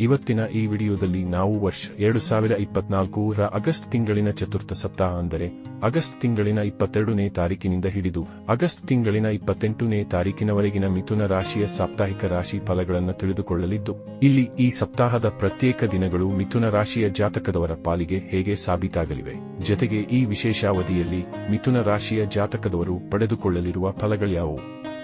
ಇವತ್ತಿನ ಈ ವಿಡಿಯೋದಲ್ಲಿ ನಾವು ವರ್ಷ ಎರಡು ಸಾವಿರ ಇಪ್ಪತ್ನಾಲ್ಕು ರ ಆಗಸ್ಟ್ ತಿಂಗಳಿನ ಚತುರ್ಥ ಸಪ್ತಾಹ ಅಂದರೆ ಆಗಸ್ಟ್ ತಿಂಗಳಿನ ಇಪ್ಪತ್ತೆರಡನೇ ತಾರೀಕಿನಿಂದ ಹಿಡಿದು ಆಗಸ್ಟ್ ತಿಂಗಳಿನ ಇಪ್ಪತ್ತೆಂಟನೇ ತಾರೀಕಿನವರೆಗಿನ ಮಿಥುನ ರಾಶಿಯ ಸಾಪ್ತಾಹಿಕ ರಾಶಿ ಫಲಗಳನ್ನು ತಿಳಿದುಕೊಳ್ಳಲಿದ್ದು, ಇಲ್ಲಿ ಈ ಸಪ್ತಾಹದ ಪ್ರತ್ಯೇಕ ದಿನಗಳು ಮಿಥುನ ರಾಶಿಯ ಜಾತಕದವರ ಪಾಲಿಗೆ ಹೇಗೆ ಸಾಬೀತಾಗಲಿವೆ. ಜತೆಗೆ ಈ ವಿಶೇಷಾವಧಿಯಲ್ಲಿ ಮಿಥುನ ರಾಶಿಯ ಜಾತಕದವರು ಪಡೆದುಕೊಳ್ಳಲಿರುವ ಫಲಗಳ್ಯಾವುವು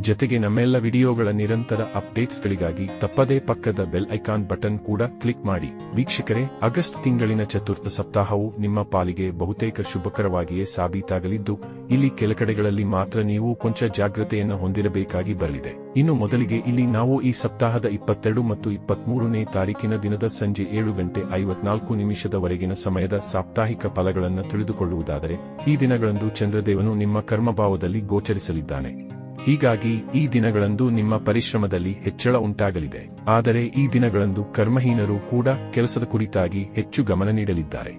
ಜತೆಗೆ ನಮ್ಮೆಲ್ಲ ವಿಡಿಯೋಗಳ ನಿರಂತರ ಅಪ್ಡೇಟ್ಸ್ಗಳಿಗಾಗಿ ತಪ್ಪದೇ ಪಕ್ಕದ ಬೆಲ್ ಐಕಾನ್ ಬಟನ್ ಕೂಡ ಕ್ಲಿಕ್ ಮಾಡಿ. ವೀಕ್ಷಕರೇ, ಆಗಸ್ಟ್ ತಿಂಗಳಿನ ಚತುರ್ಥ ಸಪ್ತಾಹವು ನಿಮ್ಮ ಪಾಲಿಗೆ ಬಹುತೇಕ ಶುಭಕರವಾಗಿಯೇ ಸಾಬೀತಾಗಲಿದ್ದು, ಇಲ್ಲಿ ಕೆಲಕಡೆಗಳಲ್ಲಿ ಮಾತ್ರ ನೀವು ಕೊಂಚ ಜಾಗ್ರತೆಯನ್ನು ಹೊಂದಿರಬೇಕಾಗಿ ಬರಲಿದೆ. ಇನ್ನು ಮೊದಲಿಗೆ ಇಲ್ಲಿ ನಾವು ಈ ಸಪ್ತಾಹದ ಇಪ್ಪತ್ತೆರಡು ಮತ್ತು ಇಪ್ಪತ್ಮೂರನೇ ತಾರೀಕಿನ ದಿನದ ಸಂಜೆ ಏಳು ಗಂಟೆ ಐವತ್ನಾಲ್ಕು ನಿಮಿಷದವರೆಗಿನ ಸಮಯದ ಸಾಪ್ತಾಹಿಕ ಫಲಗಳನ್ನು ತಿಳಿದುಕೊಳ್ಳುವುದಾದರೆ, ಈ ದಿನಗಳಂದು ಚಂದ್ರದೇವನು ನಿಮ್ಮ ಕರ್ಮಭಾವದಲ್ಲಿ ಗೋಚರಿಸಲಿದ್ದಾನೆ. ಹೀಗಾಗಿ ಈ ದಿನಗಳಂದು ನಿಮ್ಮ ಪರಿಶ್ರಮದಲ್ಲಿ ಹೆಚ್ಚಳ ಉಂಟಾಗಲಿದೆ. ಆದರೆ ಈ ದಿನಗಳಂದು ಕರ್ಮಹೀನರು ಕೂಡ ಕೆಲಸದ ಕುರಿತಾಗಿ ಹೆಚ್ಚು ಗಮನ ನೀಡಲಿದ್ದಾರೆ.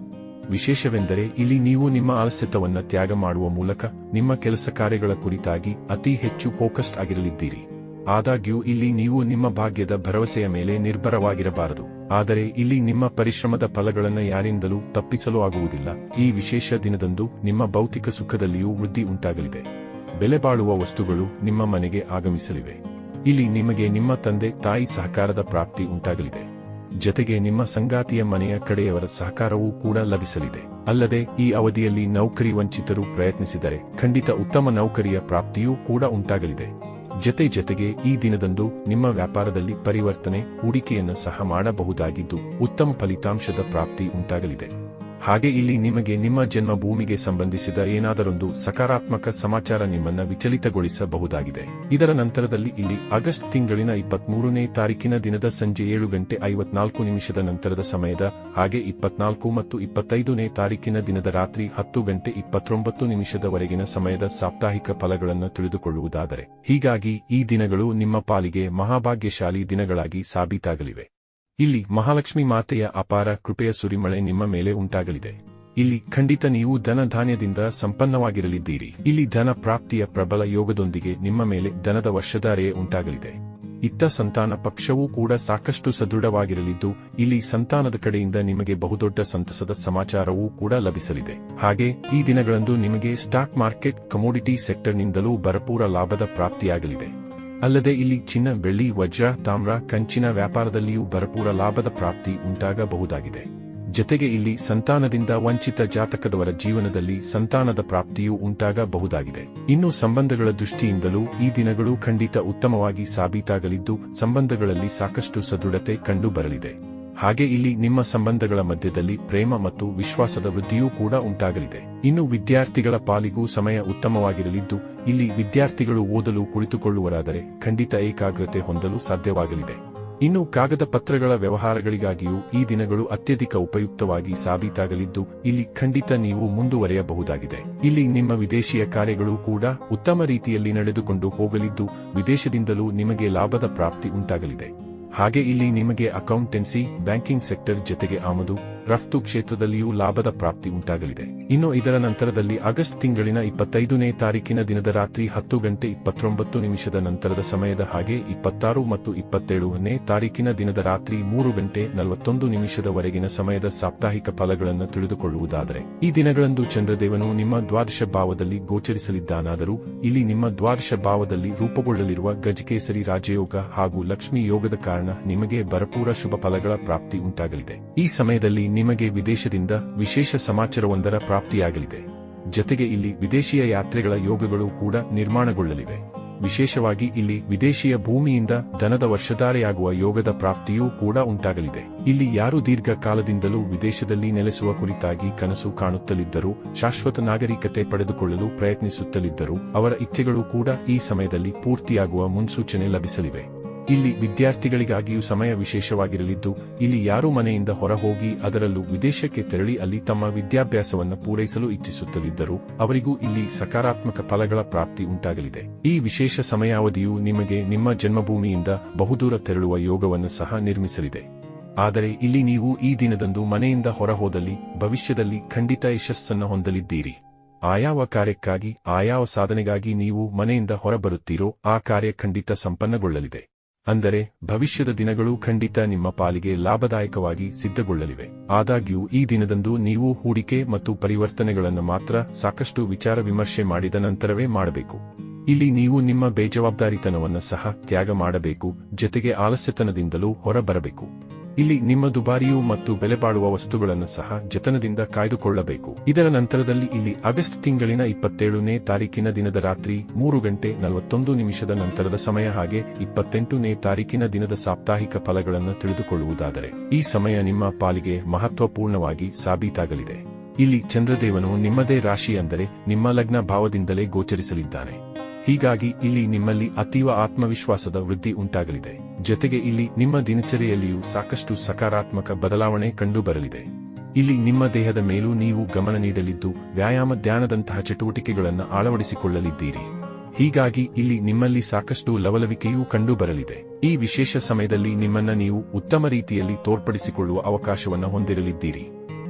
ವಿಶೇಷವೆಂದರೆ ಇಲ್ಲಿ ನೀವು ನಿಮ್ಮ ಆಲಸ್ಯತವನ್ನ ತ್ಯಾಗ ಮಾಡುವ ಮೂಲಕ ನಿಮ್ಮ ಕೆಲಸ ಕಾರ್ಯಗಳ ಕುರಿತಾಗಿ ಅತಿ ಹೆಚ್ಚು ಫೋಕಸ್ಡ್ ಆಗಿರಲಿದ್ದೀರಿ. ಆದಾಗ್ಯೂ ಇಲ್ಲಿ ನೀವು ನಿಮ್ಮ ಭಾಗ್ಯದ ಭರವಸೆಯ ಮೇಲೆ ನಿರ್ಭರವಾಗಿರಬಾರದು. ಆದರೆ ಇಲ್ಲಿ ನಿಮ್ಮ ಪರಿಶ್ರಮದ ಫಲಗಳನ್ನು ಯಾರಿಂದಲೂ ತಪ್ಪಿಸಲು ಆಗುವುದಿಲ್ಲ. ಈ ವಿಶೇಷ ದಿನದಂದು ನಿಮ್ಮ ಭೌತಿಕ ಸುಖದಲ್ಲಿಯೂ ವೃದ್ಧಿ ಉಂಟಾಗಲಿದೆ. ಬೆಲೆ ಬಾಳುವ ವಸ್ತುಗಳು ನಿಮ್ಮ ಮನೆಗೆ ಆಗಮಿಸಲಿವೆ. ಇಲ್ಲಿ ನಿಮಗೆ ನಿಮ್ಮ ತಂದೆ, ತಾಯಿ ಸಹಕಾರದ ಪ್ರಾಪ್ತಿ ಉಂಟಾಗಲಿದೆ. ಜತೆಗೆ ನಿಮ್ಮ ಸಂಗಾತಿಯ ಮನೆಯ ಕಡೆಯವರ ಸಹಕಾರವೂ ಕೂಡ ಲಭಿಸಲಿದೆ. ಅಲ್ಲದೆ, ಈ ಅವಧಿಯಲ್ಲಿ ನೌಕರಿ ವಂಚಿತರು ಪ್ರಯತ್ನಿಸಿದರೆ ಖಂಡಿತ ಉತ್ತಮ ನೌಕರಿಯ ಪ್ರಾಪ್ತಿಯೂ ಕೂಡ ಉಂಟಾಗಲಿದೆ. ಜತೆ ಜತೆಗೆ, ಈ ದಿನದಂದು ನಿಮ್ಮ ವ್ಯಾಪಾರದಲ್ಲಿ ಪರಿವರ್ತನೆ, ಹೂಡಿಕೆಯನ್ನು ಸಹ ಮಾಡಬಹುದಾಗಿದ್ದು, ಉತ್ತಮ ಫಲಿತಾಂಶದ ಪ್ರಾಪ್ತಿ ಉಂಟಾಗಲಿದೆ. ಹಾಗೆ ಇಲ್ಲಿ ನಿಮಗೆ ನಿಮ್ಮ ಜನ್ಮಭೂಮಿಗೆ ಸಂಬಂಧಿಸಿದ ಏನಾದರೊಂದು ಸಕಾರಾತ್ಮಕ ಸಮಾಚಾರ ನಿಮ್ಮನ್ನ ವಿಚಲಿತಗೊಳಿಸಬಹುದಾಗಿದೆ. ಇದರ ನಂತರದಲ್ಲಿ ಇಲ್ಲಿ ಆಗಸ್ಟ್ ತಿಂಗಳಿನ ಇಪ್ಪತ್ಮೂರನೇ ತಾರೀಕಿನ ದಿನದ ಸಂಜೆ ಏಳು ಗಂಟೆ ಐವತ್ನಾಲ್ಕು ನಿಮಿಷದ ನಂತರದ ಸಮಯದ ಹಾಗೆ ಇಪ್ಪತ್ನಾಲ್ಕು ಮತ್ತು ಇಪ್ಪತ್ತೈದನೇ ತಾರೀಕಿನ ದಿನದ ರಾತ್ರಿ ಹತ್ತು ಗಂಟೆ ಇಪ್ಪತ್ತೊಂಬತ್ತು ನಿಮಿಷದವರೆಗಿನ ಸಮಯದ ಸಾಪ್ತಾಹಿಕ ಫಲಗಳನ್ನು ತಿಳಿದುಕೊಳ್ಳುವುದಾದರೆ, ಹೀಗಾಗಿ ಈ ದಿನಗಳು ನಿಮ್ಮ ಪಾಲಿಗೆ ಮಹಾಭಾಗ್ಯಶಾಲಿ ದಿನಗಳಾಗಿ ಸಾಬೀತಾಗಲಿವೆ. ಇಲ್ಲಿ ಮಹಾಲಕ್ಷ್ಮಿ ಮಾತೆಯ ಅಪಾರ ಕೃಪೆಯ ಸುರಿಮಳೆ ನಿಮ್ಮ ಮೇಲೆ ಉಂಟಾಗಲಿದೆ. ಇಲ್ಲಿ ಖಂಡಿತ ನೀವು ಧನ ಧಾನ್ಯದಿಂದ ಸಂಪನ್ನವಾಗಿರಲಿದ್ದೀರಿ. ಇಲ್ಲಿ ಧನ ಪ್ರಾಪ್ತಿಯ ಪ್ರಬಲ ಯೋಗದೊಂದಿಗೆ ನಿಮ್ಮ ಮೇಲೆ ಧನದ ವರ್ಷಧಾರೆಯೇ ಉಂಟಾಗಲಿದೆ. ಇತ್ತ ಸಂತಾನ ಪಕ್ಷವೂ ಕೂಡ ಸಾಕಷ್ಟು ಸದೃಢವಾಗಿರಲಿದ್ದು, ಇಲ್ಲಿ ಸಂತಾನದ ಕಡೆಯಿಂದ ನಿಮಗೆ ಬಹುದೊಡ್ಡ ಸಂತಸದ ಸಮಾಚಾರವೂ ಕೂಡ ಲಭಿಸಲಿದೆ. ಹಾಗೆ, ಈ ದಿನಗಳಂದು ನಿಮಗೆ ಸ್ಟಾಕ್ ಮಾರ್ಕೆಟ್, ಕಮೋಡಿಟಿ ಸೆಕ್ಟರ್ನಿಂದಲೂ ಭರಪೂರ ಲಾಭದ ಪ್ರಾಪ್ತಿಯಾಗಲಿದೆ. ಅಲ್ಲದೆ ಇಲ್ಲಿ ಚಿನ್ನ, ಬೆಳ್ಳಿ, ವಜ್ರ, ತಾಮ್ರ, ಕಂಚಿನ ವ್ಯಾಪಾರದಲ್ಲಿಯೂ ಭರಪೂರ ಲಾಭದ ಪ್ರಾಪ್ತಿ ಉಂಟಾಗಬಹುದಾಗಿದೆ. ಜತೆಗೆ ಇಲ್ಲಿ ಸಂತಾನದಿಂದ ವಂಚಿತ ಜಾತಕದವರ ಜೀವನದಲ್ಲಿ ಸಂತಾನದ ಪ್ರಾಪ್ತಿಯೂ ಉಂಟಾಗಬಹುದಾಗಿದೆ. ಇನ್ನು ಸಂಬಂಧಗಳ ದೃಷ್ಟಿಯಿಂದಲೂ ಈ ದಿನಗಳು ಖಂಡಿತ ಉತ್ತಮವಾಗಿ ಸಾಬೀತಾಗಲಿದ್ದು, ಸಂಬಂಧಗಳಲ್ಲಿ ಸಾಕಷ್ಟು ಸದೃಢತೆ ಕಂಡು ಬರಲಿದೆ ಹಾಗೆ ಇಲ್ಲಿ ನಿಮ್ಮ ಸಂಬಂಧಗಳ ಮಧ್ಯದಲ್ಲಿ ಪ್ರೇಮ ಮತ್ತು ವಿಶ್ವಾಸದ ವೃದ್ಧಿಯೂ ಕೂಡ ಉಂಟಾಗಲಿದೆ. ಇನ್ನು ವಿದ್ಯಾರ್ಥಿಗಳ ಪಾಲಿಗೂ ಸಮಯ ಉತ್ತಮವಾಗಿರಲಿದ್ದು, ಇಲ್ಲಿ ವಿದ್ಯಾರ್ಥಿಗಳು ಓದಲು ಕುಳಿತುಕೊಳ್ಳುವರಾದರೆ ಖಂಡಿತ ಏಕಾಗ್ರತೆ ಹೊಂದಲು ಸಾಧ್ಯವಾಗಲಿದೆ. ಇನ್ನು ಕಾಗದ ಪತ್ರಗಳ ವ್ಯವಹಾರಗಳಿಗಾಗಿಯೂ ಈ ದಿನಗಳು ಅತ್ಯಧಿಕ ಉಪಯುಕ್ತವಾಗಿ ಸಾಬೀತಾಗಲಿದ್ದು, ಇಲ್ಲಿ ಖಂಡಿತ ನೀವು ಮುಂದುವರೆಯಬಹುದಾಗಿದೆ. ಇಲ್ಲಿ ನಿಮ್ಮ ವಿದೇಶಿಯ ಕಾರ್ಯಗಳು ಕೂಡ ಉತ್ತಮ ರೀತಿಯಲ್ಲಿ ನಡೆದುಕೊಂಡು ಹೋಗಲಿದ್ದು, ವಿದೇಶದಿಂದಲೂ ನಿಮಗೆ ಲಾಭದ ಪ್ರಾಪ್ತಿ ಉಂಟಾಗಲಿದೆ. ಹಾಗೆ ಇಲ್ಲಿ ನಿಮಗೆ ಅಕೌಂಟೆನ್ಸಿ ಬ್ಯಾಂಕಿಂಗ್ ಸೆಕ್ಟರ್ ಜೊತೆಗೆ ಆಮದು. ರಫ್ತು ಕ್ಷೇತ್ರದಲ್ಲಿಯೂ ಲಾಭದ ಪ್ರಾಪ್ತಿ ಉಂಟಾಗಲಿದೆ. ಇನ್ನು ಇದರ ನಂತರದಲ್ಲಿ ಆಗಸ್ಟ್ ತಿಂಗಳಿನ ಇಪ್ಪತ್ತೈದನೇ ತಾರೀಕಿನ ದಿನದ ರಾತ್ರಿ ಹತ್ತು ಗಂಟೆ ಇಪ್ಪತ್ತೊಂಬತ್ತು ನಿಮಿಷದ ನಂತರದ ಸಮಯದ ಹಾಗೆ ಇಪ್ಪತ್ತಾರು ಮತ್ತು ಇಪ್ಪತ್ತೇಳನೇ ತಾರೀಕಿನ ದಿನದ ರಾತ್ರಿ ಮೂರು ಗಂಟೆ ನಲವತ್ತೊಂದು ನಿಮಿಷದವರೆಗಿನ ಸಮಯದ ಸಾಪ್ತಾಹಿಕ ಫಲಗಳನ್ನು ತಿಳಿದುಕೊಳ್ಳುವುದಾದರೆ, ಈ ದಿನಗಳಂದು ಚಂದ್ರದೇವನು ನಿಮ್ಮ ದ್ವಾದಶ ಭಾವದಲ್ಲಿ ಗೋಚರಿಸಲಿದ್ದಾನಾದರೂ, ಇಲ್ಲಿ ನಿಮ್ಮ ದ್ವಾದಶ ಭಾವದಲ್ಲಿ ರೂಪುಗೊಳ್ಳಲಿರುವ ಗಜಕೇಸರಿ ರಾಜಯೋಗ ಹಾಗೂ ಲಕ್ಷ್ಮಿ ಯೋಗದ ಕಾರಣ ನಿಮಗೆ ಭರಪೂರ ಶುಭ ಫಲಗಳ ಪ್ರಾಪ್ತಿ ಉಂಟಾಗಲಿದೆ. ಈ ಸಮಯದಲ್ಲಿ ನಿಮಗೆ ವಿದೇಶದಿಂದ ವಿಶೇಷ ಸಮಾಚಾರವೊಂದರ ಪ್ರಾಪ್ತಿಯಾಗಲಿದೆ. ಜತೆಗೆ ಇಲ್ಲಿ ವಿದೇಶಿಯ ಯಾತ್ರೆಗಳ ಯೋಗಗಳು ಕೂಡ ನಿರ್ಮಾಣಗೊಳ್ಳಲಿವೆ. ವಿಶೇಷವಾಗಿ ಇಲ್ಲಿ ವಿದೇಶಿಯ ಭೂಮಿಯಿಂದ ಧನದ ವರ್ಷಧಾರೆಯಾಗುವ ಯೋಗದ ಪ್ರಾಪ್ತಿಯೂ ಕೂಡ ಉಂಟಾಗಲಿದೆ. ಇಲ್ಲಿ ಯಾರು ದೀರ್ಘ ಕಾಲದಿಂದಲೂ ವಿದೇಶದಲ್ಲಿ ನೆಲೆಸುವ ಕುರಿತಾಗಿ ಕನಸು ಕಾಣುತ್ತಲಿದ್ದರೂ, ಶಾಶ್ವತ ನಾಗರಿಕತೆ ಪಡೆದುಕೊಳ್ಳಲು ಪ್ರಯತ್ನಿಸುತ್ತಲಿದ್ದರೂ, ಅವರ ಇಚ್ಛೆಗಳು ಕೂಡ ಈ ಸಮಯದಲ್ಲಿ ಪೂರ್ತಿಯಾಗುವ ಮುನ್ಸೂಚನೆ ಲಭಿಸಲಿವೆ. ಇಲ್ಲಿ ವಿದ್ಯಾರ್ಥಿಗಳಿಗಾಗಿಯೂ ಸಮಯ ವಿಶೇಷವಾಗಿರಲಿದ್ದು, ಇಲ್ಲಿ ಯಾರು ಮನೆಯಿಂದ ಹೊರಹೋಗಿ ಅದರಲ್ಲೂ ವಿದೇಶಕ್ಕೆ ತೆರಳಿ ಅಲ್ಲಿ ತಮ್ಮ ವಿದ್ಯಾಭ್ಯಾಸವನ್ನು ಪೂರೈಸಲು ಇಚ್ಛಿಸುತ್ತಲಿದ್ದರು, ಅವರಿಗೂ ಇಲ್ಲಿ ಸಕಾರಾತ್ಮಕ ಫಲಗಳ ಪ್ರಾಪ್ತಿ ಉಂಟಾಗಲಿದೆ. ಈ ವಿಶೇಷ ಸಮಯಾವಧಿಯು ನಿಮಗೆ ನಿಮ್ಮ ಜನ್ಮಭೂಮಿಯಿಂದ ಬಹುದೂರ ತೆರಳುವ ಯೋಗವನ್ನು ಸಹ ನಿರ್ಮಿಸಲಿದೆ. ಆದರೆ ಇಲ್ಲಿ ನೀವು ಈ ದಿನದಂದು ಮನೆಯಿಂದ ಹೊರಹೋದಲ್ಲಿ, ಭವಿಷ್ಯದಲ್ಲಿ ಖಂಡಿತ ಯಶಸ್ಸನ್ನು ಹೊಂದಲಿದ್ದೀರಿ. ಆಯಾವ ಕಾರ್ಯಕ್ಕಾಗಿ, ಆಯಾವ ಸಾಧನೆಗಾಗಿ ನೀವು ಮನೆಯಿಂದ ಹೊರಬರುತ್ತೀರೋ, ಆ ಕಾರ್ಯ ಖಂಡಿತ ಸಂಪನ್ನಗೊಳ್ಳಲಿದೆ. ಅಂದರೆ ಭವಿಷ್ಯದ ದಿನಗಳು ಖಂಡಿತ ನಿಮ್ಮ ಪಾಲಿಗೆ ಲಾಭದಾಯಕವಾಗಿ ಸಿದ್ಧಗೊಳ್ಳಲಿವೆ. ಆದಾಗ್ಯೂ ಈ ದಿನದಂದು ನೀವು ಹೂಡಿಕೆ ಮತ್ತು ಪರಿವರ್ತನೆಗಳನ್ನು ಮಾತ್ರ ಸಾಕಷ್ಟು ವಿಚಾರ ವಿಮರ್ಶೆ ಮಾಡಿದ ನಂತರವೇ ಮಾಡಬೇಕು. ಇಲ್ಲಿ ನೀವು ನಿಮ್ಮ ಬೇಜವಾಬ್ದಾರಿತನವನ್ನು ಸಹ ತ್ಯಾಗ ಮಾಡಬೇಕು, ಜೊತೆಗೆ ಆಲಸ್ಯತನದಿಂದಲೂ ಹೊರಬರಬೇಕು. ಇಲ್ಲಿ ನಿಮ್ಮ ದುಬಾರಿಯು ಮತ್ತು ಬೆಲೆಬಾಳುವ ವಸ್ತುಗಳನ್ನು ಸಹ ಜತನದಿಂದ ಕಾಯ್ದುಕೊಳ್ಳಬೇಕು. ಇದರ ನಂತರದಲ್ಲಿ ಇಲ್ಲಿ ಆಗಸ್ಟ್ ತಿಂಗಳಿನ ಇಪ್ಪತ್ತೇಳನೇ ತಾರೀಕಿನ ದಿನದ ರಾತ್ರಿ ಮೂರು ಗಂಟೆ ನಲವತ್ತೊಂದು ನಿಮಿಷದ ನಂತರದ ಸಮಯ ಹಾಗೆ ಇಪ್ಪತ್ತೆಂಟನೇ ತಾರೀಕಿನ ದಿನದ ಸಾಪ್ತಾಹಿಕ ಫಲಗಳನ್ನು ತಿಳಿದುಕೊಳ್ಳುವುದಾದರೆ, ಈ ಸಮಯ ನಿಮ್ಮ ಪಾಲಿಗೆ ಮಹತ್ವಪೂರ್ಣವಾಗಿ ಸಾಬೀತಾಗಲಿದೆ. ಇಲ್ಲಿ ಚಂದ್ರದೇವನು ನಿಮ್ಮದೇ ರಾಶಿ ಅಂದರೆ ನಿಮ್ಮ ಲಗ್ನ ಭಾವದಿಂದಲೇ ಗೋಚರಿಸಲಿದ್ದಾನೆ. ಹೀಗಾಗಿ ಇಲ್ಲಿ ನಿಮ್ಮಲ್ಲಿ ಅತೀವ ಆತ್ಮವಿಶ್ವಾಸದ ವೃದ್ಧಿ ಉಂಟಾಗಲಿದೆ. ಜೊತೆಗೆ ಇಲ್ಲಿ ನಿಮ್ಮ ದಿನಚರಿಯಲ್ಲಿಯೂ ಸಾಕಷ್ಟು ಸಕಾರಾತ್ಮಕ ಬದಲಾವಣೆ ಕಂಡುಬರಲಿದೆ. ಇಲ್ಲಿ ನಿಮ್ಮ ದೇಹದ ಮೇಲೂ ನೀವು ಗಮನ ನೀಡಲಿದ್ದು ವ್ಯಾಯಾಮ ಧ್ಯಾನದಂತಹ ಚಟುವಟಿಕೆಗಳನ್ನು ಅಳವಡಿಸಿಕೊಳ್ಳಲಿದ್ದೀರಿ. ಹೀಗಾಗಿ ಇಲ್ಲಿ ನಿಮ್ಮಲ್ಲಿ ಸಾಕಷ್ಟು ಲವಲವಿಕೆಯೂ ಕಂಡುಬರಲಿದೆ. ಈ ವಿಶೇಷ ಸಮಯದಲ್ಲಿ ನಿಮ್ಮನ್ನ ನೀವು ಉತ್ತಮ ರೀತಿಯಲ್ಲಿ ತೋರ್ಪಡಿಸಿಕೊಳ್ಳುವ ಅವಕಾಶವನ್ನು ಹೊಂದಿರಲಿದ್ದೀರಿ.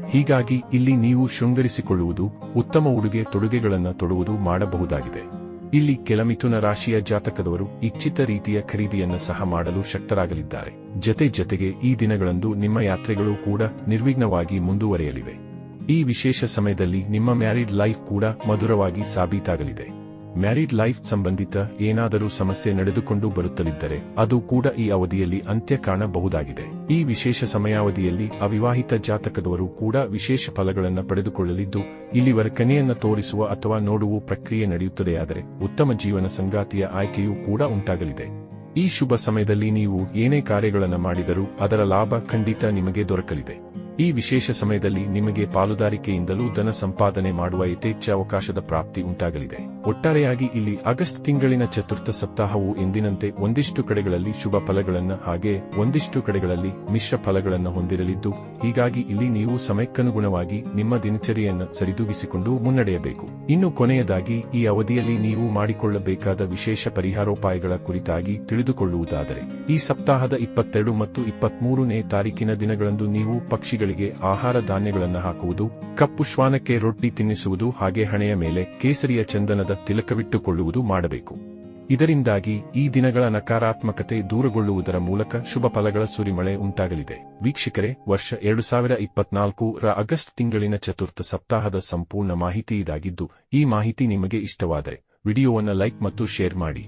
ಹೀಗಾಗಿ ಇಲ್ಲಿ ನೀವು ಶೃಂಗರಿಸಿಕೊಳ್ಳುವುದು, ಉತ್ತಮ ಉಡುಗೆ ತೊಡುಗೆಗಳನ್ನು ತೊಡುವುದು ಮಾಡಬಹುದಾಗಿದೆ. ಇಲ್ಲಿ ಕೆಲ ಮಿಥುನ ರಾಶಿಯ ಜಾತಕದವರು ಇಚ್ಛಿತ ರೀತಿಯ ಖರೀದಿಯನ್ನು ಸಹ ಮಾಡಲು ಶಕ್ತರಾಗಲಿದ್ದಾರೆ. ಜತೆ ಜತೆಗೆ ಈ ದಿನಗಳಂದು ನಿಮ್ಮ ಯಾತ್ರೆಗಳು ಕೂಡ ನಿರ್ವಿಘ್ನವಾಗಿ ಮುಂದುವರೆಯಲಿವೆ. ಈ ವಿಶೇಷ ಸಮಯದಲ್ಲಿ ನಿಮ್ಮ ಮ್ಯಾರಿಡ್ ಲೈಫ್ ಕೂಡ ಮಧುರವಾಗಿ ಸಾಬೀತಾಗಲಿದೆ. ಮ್ಯಾರಿಡ್ ಲೈಫ್ ಸಂಬಂಧಿತ ಏನಾದರೂ ಸಮಸ್ಯೆ ನಡೆದುಕೊಂಡು ಬರುತ್ತಲಿದ್ದರೆ ಅದು ಕೂಡ ಈ ಅವಧಿಯಲ್ಲಿ ಅಂತ್ಯ ಕಾಣಬಹುದಾಗಿದೆ. ಈ ವಿಶೇಷ ಸಮಯಾವಧಿಯಲ್ಲಿ ಅವಿವಾಹಿತ ಜಾತಕದವರು ಕೂಡ ವಿಶೇಷ ಫಲಗಳನ್ನು ಪಡೆದುಕೊಳ್ಳಲಿದ್ದು, ಇಲ್ಲಿವರ ಕನೆಯನ್ನು ತೋರಿಸುವ ಅಥವಾ ನೋಡುವ ಪ್ರಕ್ರಿಯೆ ನಡೆಯುತ್ತದೆಯಾದರೆ ಉತ್ತಮ ಜೀವನ ಸಂಗಾತಿಯ ಆಯ್ಕೆಯೂ ಕೂಡ ಉಂಟಾಗಲಿದೆ. ಈ ಶುಭ ಸಮಯದಲ್ಲಿ ನೀವು ಏನೇ ಕಾರ್ಯಗಳನ್ನು ಮಾಡಿದರೂ ಅದರ ಲಾಭ ಖಂಡಿತ ನಿಮಗೆ ದೊರಕಲಿದೆ. ಈ ವಿಶೇಷ ಸಮಯದಲ್ಲಿ ನಿಮಗೆ ಪಾಲುದಾರಿಕೆಯಿಂದಲೂ ಧನ ಸಂಪಾದನೆ ಮಾಡುವ ಯಥೇಚ್ಛ ಅವಕಾಶದ ಪ್ರಾಪ್ತಿ ಉಂಟಾಗಲಿದೆ. ಒಟ್ಟಾರೆಯಾಗಿ ಇಲ್ಲಿ ಆಗಸ್ಟ್ ತಿಂಗಳಿನ ಚತುರ್ಥ ಸಪ್ತಾಹವು ಎಂದಿನಂತೆ ಒಂದಿಷ್ಟು ಕಡೆಗಳಲ್ಲಿ ಶುಭ ಫಲಗಳನ್ನು ಹಾಗೆ ಒಂದಿಷ್ಟು ಕಡೆಗಳಲ್ಲಿ ಮಿಶ್ರ ಫಲಗಳನ್ನು ಹೊಂದಿರಲಿದ್ದು, ಹೀಗಾಗಿ ಇಲ್ಲಿ ನೀವು ಸಮಯಕ್ಕನುಗುಣವಾಗಿ ನಿಮ್ಮ ದಿನಚರಿಯನ್ನು ಸರಿದೂಗಿಸಿಕೊಂಡು ಮುನ್ನಡೆಯಬೇಕು. ಇನ್ನು ಕೊನೆಯದಾಗಿ, ಈ ಅವಧಿಯಲ್ಲಿ ನೀವು ಮಾಡಿಕೊಳ್ಳಬೇಕಾದ ವಿಶೇಷ ಪರಿಹಾರೋಪಾಯಗಳ ಕುರಿತಾಗಿ ತಿಳಿದುಕೊಳ್ಳುವುದಾದರೆ, ಈ ಸಪ್ತಾಹದ ಇಪ್ಪತ್ತೆರಡು ಮತ್ತು ಇಪ್ಪತ್ಮೂರನೇ ತಾರೀಕಿನ ದಿನಗಳಂದು ನೀವು ಪಕ್ಷಿಗಳಿಗೆ ಆಹಾರ ಧಾನ್ಯಗಳನ್ನು ಹಾಕುವುದು, ಕಪ್ಪು ಶ್ವಾನಕ್ಕೆ ರೊಟ್ಟಿ ತಿನ್ನಿಸುವುದು ಹಾಗೆ ಹಣೆಯ ಮೇಲೆ ಕೇಸರಿಯ ಚಂದನದ ತಿಲಕವಿಟ್ಟುಕೊಳ್ಳುವುದು ಮಾಡಬೇಕು. ಇದರಿಂದಾಗಿ ಈ ದಿನಗಳ ನಕಾರಾತ್ಮಕತೆ ದೂರಗೊಳ್ಳುವುದರ ಮೂಲಕ ಶುಭ ಫಲಗಳ ಸುರಿಮಳೆ ಉಂಟಾಗಲಿದೆ. ವೀಕ್ಷಕರೇ, ವರ್ಷ ಎರಡು ಸಾವಿರ ಇಪ್ಪತ್ನಾಲ್ಕು ರ ಆಗಸ್ಟ್ ತಿಂಗಳಿನ ಚತುರ್ಥ ಸಪ್ತಾಹದ ಸಂಪೂರ್ಣ ಮಾಹಿತಿ ಇದಾಗಿದ್ದು, ಈ ಮಾಹಿತಿ ನಿಮಗೆ ಇಷ್ಟವಾದರೆ, ವಿಡಿಯೋವನ್ನು ಲೈಕ್ ಮತ್ತು ಶೇರ್ ಮಾಡಿ.